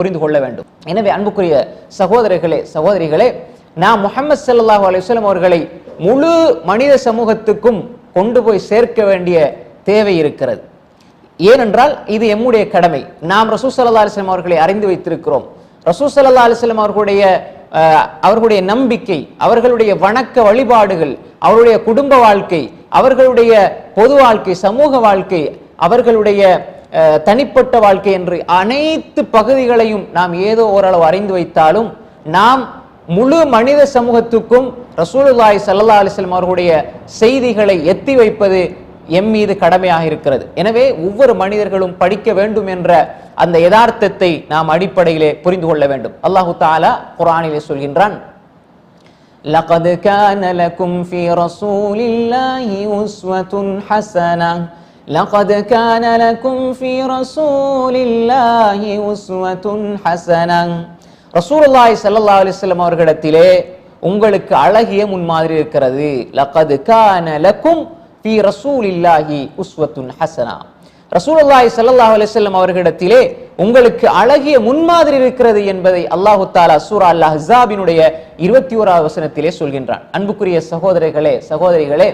புரிந்து கொள்ள வேண்டும். எனவே அன்புக்குரிய சகோதரர்களே சகோதரிகளே நாம் முகமது ஸல்லல்லாஹு அலிஸ்லம் அவர்களை முழு மனித சமூகத்துக்கும் கொண்டு போய் சேர்க்க வேண்டிய தேவை இருக்கிறது. ஏனென்றால் இது எம்முடைய கடமை. நாம் ரசூ சல்லா அலிஸ்லாம் அவர்களை அறிந்து வைத்திருக்கிறோம். ரசூ சல்லா அலிஸ்லாம் அவர்களுடைய அஹ், அவர்களுடைய நம்பிக்கை அவர்களுடைய வணக்க வழிபாடுகள் அவருடைய குடும்ப வாழ்க்கை அவர்களுடைய பொது வாழ்க்கை சமூக வாழ்க்கை அவர்களுடைய தனிப்பட்ட வாழ்க்கை என்று அனைத்து பகுதிகளையும் நாம் ஏதோ ஓரளவு அறிந்து வைத்தாலும் நாம் முழு மனித சமூகத்துக்கும் ரசூலுல்லாஹி ஸல்லல்லாஹு அலைஹி வஸல்லம் அவர்களுடைய செய்திகளை எத்தி வைப்பது எம் மீது கடமையாக இருக்கிறது எனவே ஒவ்வொரு மனிதர்களும் படிக்க வேண்டும் என்ற அந்த யதார்த்தத்தை நாம் அடிப்படையிலே புரிந்து கொள்ள வேண்டும் அல்லாஹு தாலா குர்ஆனிலே சொல்கின்றான் لقد كان لكم في رسول الله أسوة حسنة لقد كان لكم في رسول الله أسوة حسنة ரசூலுல்லாஹி ஸல்லல்லாஹு அலைஹி வஸல்லம் அவர்களிடத்திலே உங்களுக்கு அழகிய முன்மாதிரி இருக்கிறது லகத் கான லக்கும் ஃபீ ரசூலில்லாஹி உஸ்வத்துன் ஹஸனா ரசூலுல்லாஹி ஸல்லல்லாஹு அலைஹி வஸல்லம் அவர்களிடத்திலே உங்களுக்கு அழகிய முன்மாதிரி இருக்கிறது என்பதை அல்லாஹு தாலா சூரா அல் அஹ்ஸாபினுடைய இருபத்தி ஓராவது வசனத்திலே சொல்கின்றான் அன்புக்குரிய சகோதரர்களே சகோதரிகளே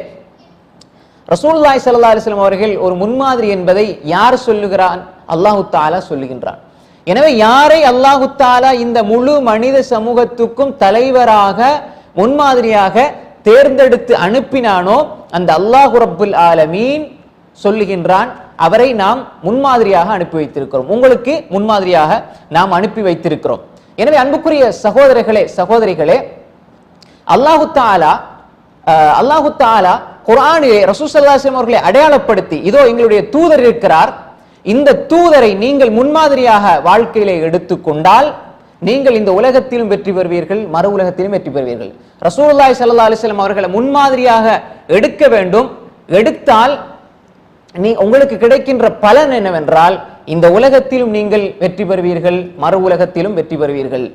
ரசூல்லாய் சல்லா அலிஸ்லாம் அவர்கள் ஒரு முன்மாதிரி என்பதை யார் சொல்லுகிறான்? அல்லாஹு தாலா சொல்லுகின்றான். எனவே யாரை அல்லாஹு தாலா இந்த முழு மனித சமூகத்துக்கும் தலைவராக முன்மாதிரியாக தேர்ந்தெடுத்து அனுப்பினானோ அந்த அல்லாஹு ரப்புல் ஆலமீன் சொல்லுகின்றான் அவரை நாம் முன்மாதிரியாக அனுப்பி வைத்திருக்கிறோம். உங்களுக்கு முன்மாதிரியாக நாம் அனுப்பி வைத்திருக்கிறோம். எனவே அன்புக்குரிய சகோதரர்களே சகோதரிகளே அல்லாஹு தாலா அஹ், அல்லாஹு தாலா குர்ஆனிலே ரசூசல்லாஸ்லம் அவர்களை அடையாளப்படுத்தி இதோ எங்களுடைய தூதர் இருக்கிறார். இந்த தூதரை நீங்கள் முன்மாதிரியாக வாழ்க்கையிலே எடுத்துக்கொண்டால் நீங்கள் இந்த உலகத்திலும் வெற்றி பெறுவீர்கள் மறு உலகத்திலும் வெற்றி பெறுவீர்கள். ரசூல்லாய் சல்லா அலைஹி அவர்களை முன்மாதிரியாக எடுக்க வேண்டும். எடுத்தால் நீ உங்களுக்கு கிடைக்கின்ற பலன் என்னவென்றால் இந்த உலகத்திலும் நீங்கள் வெற்றி பெறுவீர்கள் மறு உலகத்திலும் வெற்றி பெறுவீர்கள்.